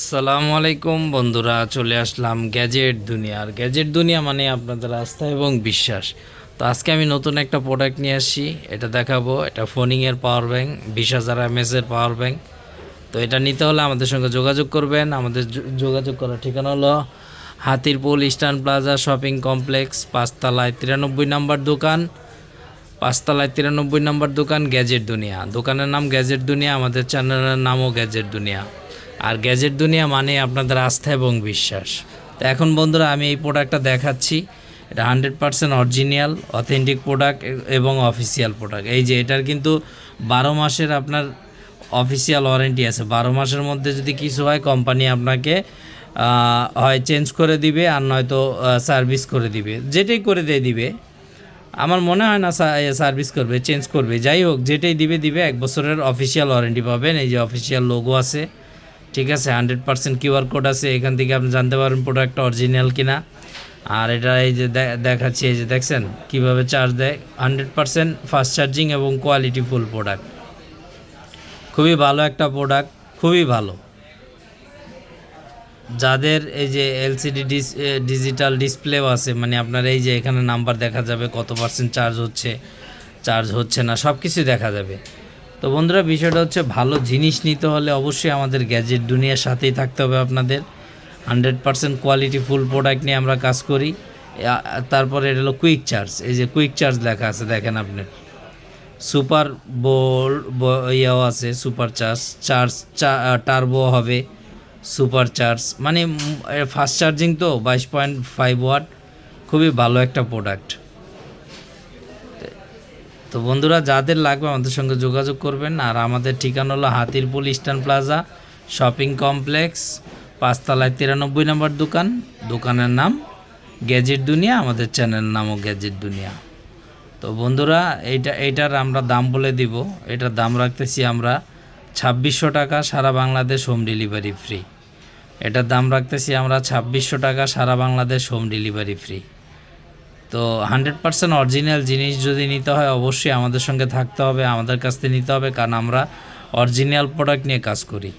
সালামু আলাইকুম বন্ধুরা, চলে আসলাম গ্যাজেট দুনিয়ার গ্যাজেট দুনিয়া মানে আপনাদের আস্থা এবং বিশ্বাস। তো আজকে আমি নতুন একটা প্রোডাক্ট নিয়ে আসছি এটা দেখাবো। এটা ফোনিংয়ের পাওয়ার ব্যাঙ্ক বিশ হাজার এমএসের পাওয়ার ব্যাঙ্ক তো এটা নিতে হলে আমাদের সঙ্গে যোগাযোগ করবেন। আমাদের যোগাযোগ করার ঠিকানা হলো Hatirpool Eastern Plaza shopping complex, পাঁচতলায় তিরানব্বই নম্বর দোকান। পাঁচতলায় তিরানব্বই নম্বর দোকান গ্যাজেট দুনিয়া। দোকানের নাম গ্যাজেট দুনিয়া, আমাদের চ্যানেলের নামও গ্যাজেট দুনিয়া। আর গ্যাজেট দুনিয়া মানে আপনাদের আস্থা এবং বিশ্বাস। তো এখন বন্ধুরা আমি এই প্রোডাক্টটা দেখাচ্ছি। এটা hundred percent original, authentic product এবং অফিসিয়াল প্রোডাক্ট। এই যে এটার কিন্তু বারো মাসের আপনার অফিসিয়াল ওয়ারেন্টি আছে। বারো মাসের মধ্যে যদি কিছু হয়, কোম্পানি আপনাকে হয় চেঞ্জ করে দিবে আর নয়তো সার্ভিস করে দিবে। যেটাই করে দিয়ে দিবে। আমার মনে হয় না সার্ভিস করবে, চেঞ্জ করবে। যাই হোক, যেটাই দিবে দিবে। এক বছরের অফিসিয়াল ওয়ারেন্টি পাবেন। এই যে অফিসিয়াল লোগো আছে। ঠিক আছে হান্ড্রেড পার্সেন্ট কিউআর কোড আছে, এখান থেকে আপনি জানতে পারবেন প্রোডাক্টটা অরিজিনাল কিনা। আর এটা এই যে দেখাচ্ছি, এই যে দেখছেন কীভাবে চার্জ দেয়। হান্ড্রেড পার্সেন্ট ফাস্ট চার্জিং এবং কোয়ালিটি ফুল প্রোডাক্ট খুবই ভালো একটা প্রোডাক্ট খুবই ভালো। যাদের এই যে এলসিডি ডিজিটাল ডিসপ্লেও আছে মানে আপনার এই যে এখানে নাম্বার দেখা যাবে কত পার্সেন্ট চার্জ হচ্ছে চার্জ হচ্ছে না সব কিছুই দেখা যাবে। তো বন্ধুরা, বিষয়টা হচ্ছে ভালো জিনিস নিতে হলে অবশ্যই আমাদের গ্যাজেট দুনিয়ার সাথেই থাকতে হবে আপনাদের। Hundred percent quality full product নিয়ে আমরা কাজ করি। তারপরে এটা হলো কুইক চার্জ। এই যে কুইক চার্জ লেখা আছে, দেখেন আপনি। সুপার বোল ইয়েও আছে, সুপার চার্জ। চার্জ টার্বো হবে, সুপার চার্জ। মানে ফাস্ট চার্জিং তো, বাইশ পয়েন্ট ফাইভ ওয়াট। খুবই ভালো একটা প্রোডাক্ট। তো বন্ধুরা, যাদের লাগবে আমাদের সঙ্গে যোগাযোগ করবেন। আর আমাদের ঠিকানা হলো Hatirpool eastern plaza shopping complex, পাঁচতলায় তিরানব্বই নম্বর দোকান। দোকানের নাম গ্যাজেট দুনিয়া, আমাদের চ্যানেলের নামও গ্যাজেট দুনিয়া। তো বন্ধুরা, এইটা, এইটার আমরা দাম বলে দিব। এটার দাম রাখতেছি আমরা ছাব্বিশশো টাকা, সারা বাংলাদেশ হোম ডেলিভারি ফ্রি। এটার দাম রাখতেছি আমরা ছাব্বিশশো টাকা, সারা বাংলাদেশ হোম ডেলিভারি ফ্রি। তো হান্ড্রেড পার্সেন্ট অরিজিনাল জিনিস যদি নিতে হয়, অবশ্যই আমাদের সঙ্গে থাকতে হবে, আমাদের কাছ থেকে নিতে হবে, কারণ আমরা অরিজিনাল প্রোডাক্ট নিয়ে কাজ করি।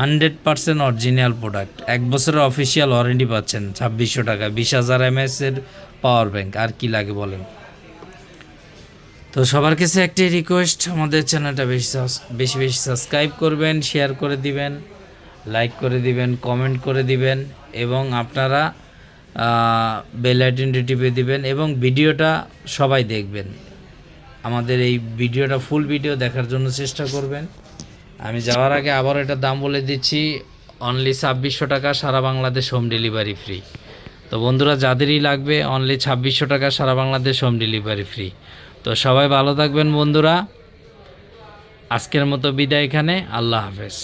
Hundred percent original product. এক বছরের অফিসিয়াল ওয়ারেন্টি পাচ্ছেন ছাব্বিশশো টাকা, বিশ হাজার এমএস এর পাওয়ার ব্যাংক, আর কি লাগে বলেন? তো সবার কাছে একটি রিকোয়েস্ট আমাদের চ্যানেলটা বেশি বেশি বেশি সাবস্ক্রাইব করবেন শেয়ার করে দিবেন লাইক করে দিবেন কমেন্ট করে দিবেন, এবং আপনারা বেল আইকনটি টিপে দিবেন এবং ভিডিওটা সবাই দেখবেন। আমাদের এই ভিডিওটা ফুল ভিডিও দেখার জন্য চেষ্টা করবেন। আমি যাওয়ার আগে আবার এটা দাম বলে দিচ্ছি অনলি ছাব্বিশশো টাকা, সারা বাংলাদেশ হোম ডেলিভারি ফ্রি তো বন্ধুরা, যাদেরই লাগবে অনলি ছাব্বিশশো টাকা, সারা বাংলাদেশ হোম ডেলিভারি ফ্রি তো সবাই ভালো থাকবেন বন্ধুরা। আজকের মতো বিদায় এখানে, আল্লাহ হাফেজ।